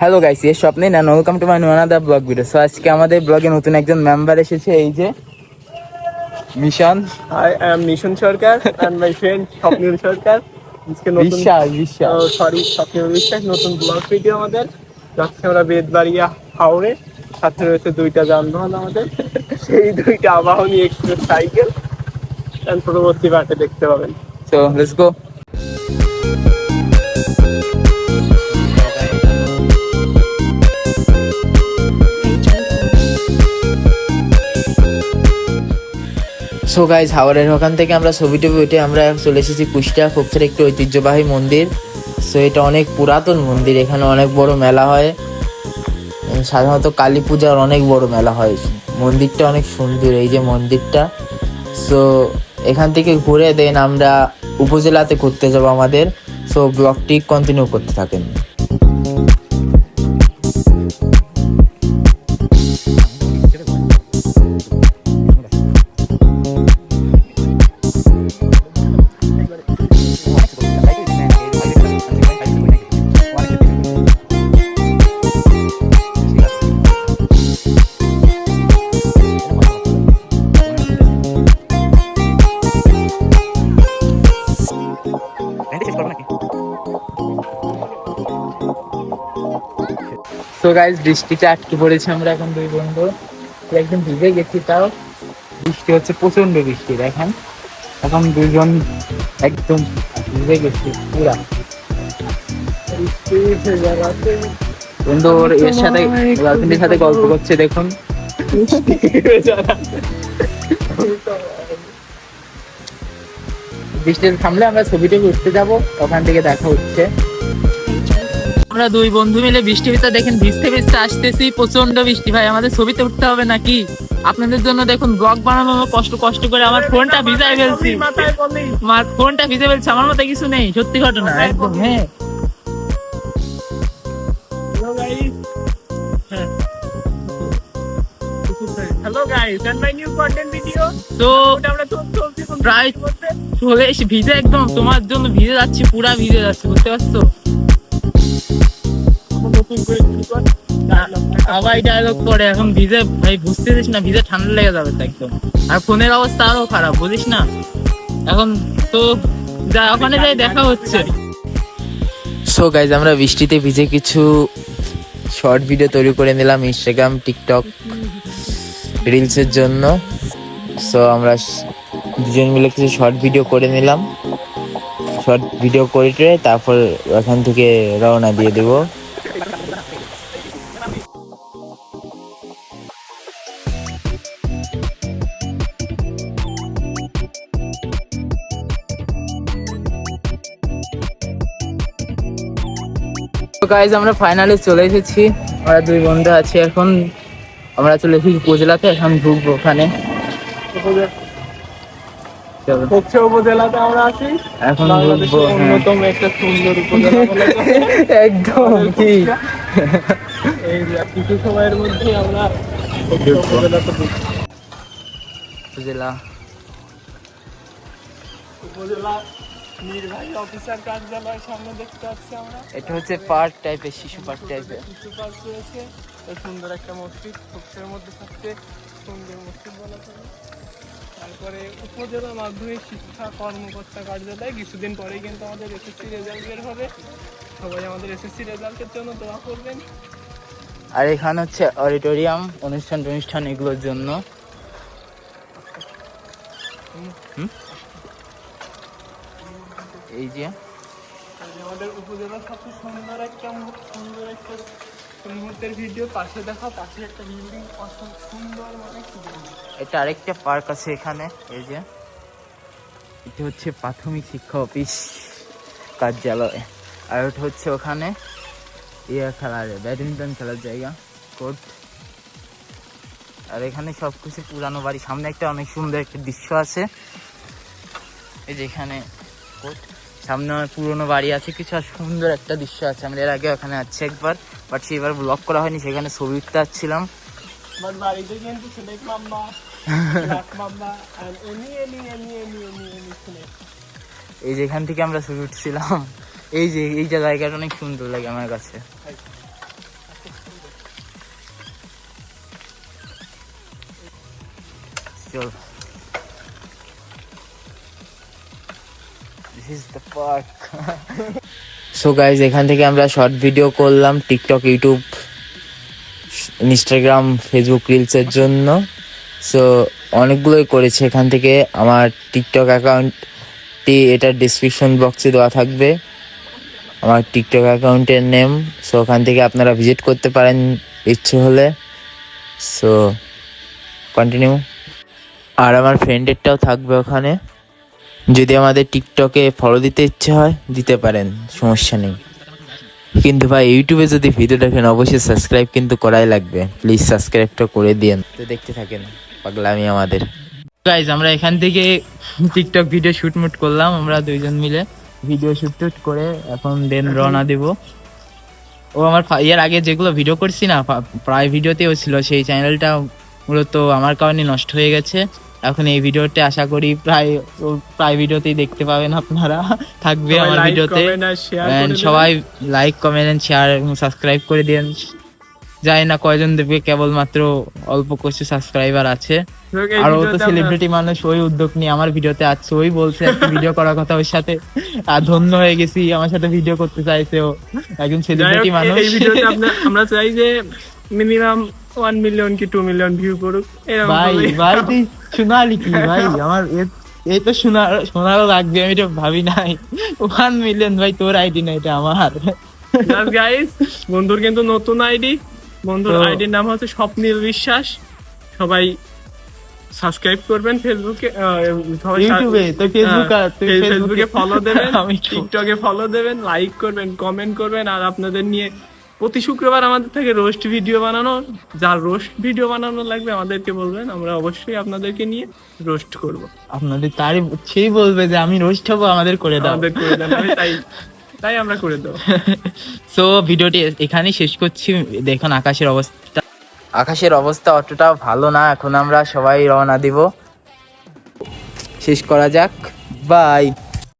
Hello guys এর স্বপ্নে না welcome to my another blog video so আজকে আমাদের ব্লগে নতুন একজন মেম্বার এসেছে এই যে মিশন। I am Nishun Sarkar and my friend Swapnil Sarkar. আজকে নতুন বিশ্বাস বিশ্বাস সরি স্বপ্নিল বিশ্বাস নতুন ব্লগ ভিডিও আমাদের। যাচ্ছি আমরা বেদবাড়িয়া হাওড়ে। সাথে রয়েছে দুইটা যানবাহন আমাদের। সেই দুইটা আবাহনী এক্সপ্রেস সাইকেল and পরবর্তী বাটে দেখতে পাবেন। So let's go so guys হাওড়ের ওখান থেকে আমরা ছবি টবি উঠে আমরা চলে এসেছি কুষ্টিয়া, খুবসের একটি ঐতিহ্যবাহী মন্দির। সো এটা অনেক পুরাতন মন্দির, এখানে অনেক বড় মেলা হয়। সাধারণত কালী পূজার অনেক বড় মেলা হয়। মন্দিরটা অনেক সুন্দর, এই যে মন্দিরটা। সো এখান থেকে ঘুরে দেন আমরা উপজেলাতে ঘুরতে যাব আমাদের। সো ব্লগটি কন্টিনিউ করতে থাকেন। তো গাইজ বৃষ্টিতে আটকে পড়েছে আমরা এখন দুই বন্ধু। একদম ভিজে গেছি তাও। বৃষ্টি হচ্ছে প্রচণ্ড বৃষ্টি দেখেন। এখন দুজন একদম ভিজে গেছি পুরা। বন্ধু ওর এর সাথে গার্লফ্রেন্ডের সাথে গল্প করছে দেখুন। বৃষ্টি থামলে আমরা ছবিটা উঠতে যাব ওখান থেকে দেখা হচ্ছে। আমরা দুই বন্ধু মিলে বৃষ্টি ভিতরে দেখেন ভিজতে ভিজতে আসতেছি প্রচণ্ড বৃষ্টি। ভাই আমাদের ছবিতে উঠতে হবে নাকি? আপনাদের জন্য দেখুন ব্লগ বানানো কষ্ট কষ্ট করে আমার ফোনটা ভিজাই ফেলছি। আমার ফোনটা ভিজে ফেলছি আমার মতো কিছু নেই সত্যি ঘটনা একদম হ্যাঁ। Hello guys and my new content video তো আমরা চলছি প্রায় চলে এসে ভিজে একদম তোমার জন্য ভিজে যাচ্ছি পুরা ভিজে যাচ্ছে বুঝতে পারছ? ডায়লগ এখন ভিজে, ভাই না, ভিজে ঠান্ডা লেগে যাবে একদম। আর ফোনের অবস্থা আরও খারাপ, বুঝিস না? এখন তো যা, ওখানে যাই দেখা হচ্ছে। সো গাইজ আমরা বৃষ্টিতে ভিজে কিছু শর্ট ভিডিও তৈরি করে নিলাম ইনস্টাগ্রাম টিকটক রিলসের জন্য। সো আমরা দুজন মিলে কিছু শর্ট ভিডিও করে নিলাম। শর্ট ভিডিও করে তারপর ওখান থেকে রওনা দিয়ে দেবো। তো গাইজ আমরা ফাইনালি চলে এসেছি। আমরা দুই বন্ধু আছি এখন। আমরা চলে এসেছি উপজেলাতে এখন ঢুকবো ওখানে। উপজেলাতে আমরা আছি? এখন ঢুকবো হ্যাঁ। অন্যতম একটা সুন্দর উপজেলা একদম ঠিক এই কিছু সময়ের মধ্যে আমরা উপজেলাতে উপজেলা। উপজেলা নির্বাহী অফিসার কার্যালয়ের সামনে দেখতে পাচ্ছি আমরা। এটা হচ্ছে পার্ক টাইপের শিশু পার্ক টাইপের কিছু পার্ক রয়েছে। এই সুন্দর একটা মসজিদ সবচেয়ে মধ্যে সবচেয়ে সুন্দর মসজিদ বলা চলে। তারপরে উপজেলা মাধ্যমিক শিক্ষা কর্মকর্তা কার্যালয় কিছুদিন পরেই কিন্তু আমাদের এসএসসি রেজাল্ট বের হবে। সবাই আমাদের এসএসসি রেজাল্টের জন্য দোয়া করবেন। আর এখানে হচ্ছে অডিটোরিয়াম অনুষ্ঠান টনুষ্ঠান এগুলোর জন্য। হুম? এই যে। আমাদের উপজেলার সবচেয়ে সুন্দর একটা সুন্দর একটা মুহূর্তের ভিডিও পাশে দেখা পাশে একটা বিল্ডিং সুন্দর মানে এটা আরেকটা পার্ক আছে এখানে এই যে। এটা হচ্ছে প্রাথমিক শিক্ষা অফিস কার্যালয়। আর ওটা হচ্ছে ওখানে ইয়ে খেলার ব্যাডমিন্টন খেলার জায়গা কোর্ট আর এখানে সব কিছু পুরানো বাড়ি সামনে একটা অনেক সুন্দর একটা দৃশ্য আছে। এই যে এখানে সামনে আমার পুরনো বাড়ি আছে কিছু আর সুন্দর একটা দৃশ্য আছে। আমরা এর আগে ওখানে আছে একবার বাট সেবার ব্লক করা হয়নি সেখানে ছবি উঠতে আসছিলাম। এই যেখান থেকে আমরা ছবি উঠছিলাম এই যে এই জায়গাটা অনেক সুন্দর লাগে আমার কাছে। চল। সো গাইজ এখান থেকে আমরা শর্ট ভিডিও করলাম টিকটক ইউটিউব ইনস্টাগ্রাম ফেসবুক রিলসের জন্য। সো অনেকগুলোই করেছে এখান থেকে। আমার টিকটক অ্যাকাউন্টটি এটার ডিসক্রিপশন বক্সে দেওয়া থাকবে। আমার টিকটক অ্যাকাউন্টের নেম সো ওখান থেকে আপনারা ভিজিট করতে পারেন ইচ্ছে হলে। সো কন্টিনিউ আর আমার ফ্রেন্ডেরটাও থাকবে ওখানে। যদি আমাদের টিকটকে ফলো দিতে ইচ্ছে হয়, দিতে পারেন, সমস্যা নেই। কিন্তু ভাই ইউটিউবে যদি ভিডিও দেখেন, অবশ্যই সাবস্ক্রাইব কিন্তু করাই লাগবে। প্লিজ সাবস্ক্রাইবটা করে দিন তো দেখতে থাকেন, পাগলামি আমাদের। গাইজ আমরা এখান থেকে টিকটক ভিডিও শ্যুট মুট করলাম, আমরা দুইজন মিলে। ভিডিও শুট টুট করে এখন দেন রওনা দেব। ও আমার এর আগে যেগুলো ভিডিও করছি না প্রায় ভিডিওতেও ছিল, সেই চ্যানেলটা মূলত আমার কারণে নষ্ট হয়ে গেছে। এখন এই ভিডিওতে আশা করি প্রায় প্রায় ভিডিওতেই দেখতে পাবেন আপনারা। থাকবে আমার ভিডিওতে। সবাই লাইক কমেন্ট শেয়ার এবং সাবস্ক্রাইব করে দিন জানি না কয়জন দেবে কেবলমাত্র অল্প কিছু সাবস্ক্রাইবার আছে। আর ও তো সেলিব্রিটি মানুষ ওই উদ্যোগ নিয়ে আমার ভিডিওতে আছে ওই বলছে ভিডিও করার কথা ওর সাথে। আর ধন্য হয়ে গেছি আমার সাথে ভিডিও করতে চাইছে ও। একজন সেলিব্রিটি মানুষ। এই ভিডিওতে আমরা- আমরা চাই যে মিনিমাম ওয়ান মিলিয়ন কি টু মিলিয়ন ভিউ করুক ভাই ভাই তুই শোনালি কি ভাই? আমার এই তো শোনা শোনারও লাগবে আমি তো ভাবি নাই। ওয়ান মিলিয়ন ভাই তোর আইডি না এটা আমার। guys, বন্ধুর কিন্তু নতুন আইডি বন্ধুর আইডির নাম হচ্ছে স্বপ্নীল বিশ্বাস। সবাই সাবস্ক্রাইব করবেন ফেসবুকে ইউটিউবে তো ফেসবুক ফেসবুকে ফলো দেবেন টিকটকে ফলো দেবেন লাইক করবেন কমেন্ট করবেন আর আপনাদের নিয়ে প্রতি শুক্রবার আমাদের থেকে রোস্ট ভিডিও বানানো যার রোস্ট ভিডিও বানানো লাগবে আমাদেরকে বলবেন আমরা অবশ্যই আপনাদেরকে নিয়ে রোস্ট করব। আপনাদের তারই সেই বলবে যে আমি রোস্ট হব আমাদের করে দাও। আমাদের করে দেন আমি তাই তাই আমরা করে দেবো। সো ভিডিওটি এখানেই শেষ করছি। দেখুন আকাশের অবস্থা। আকাশের অবস্থা অতটা ভালো না এখন আমরা সবাই রওনা দিব। শেষ করা যাক। বাই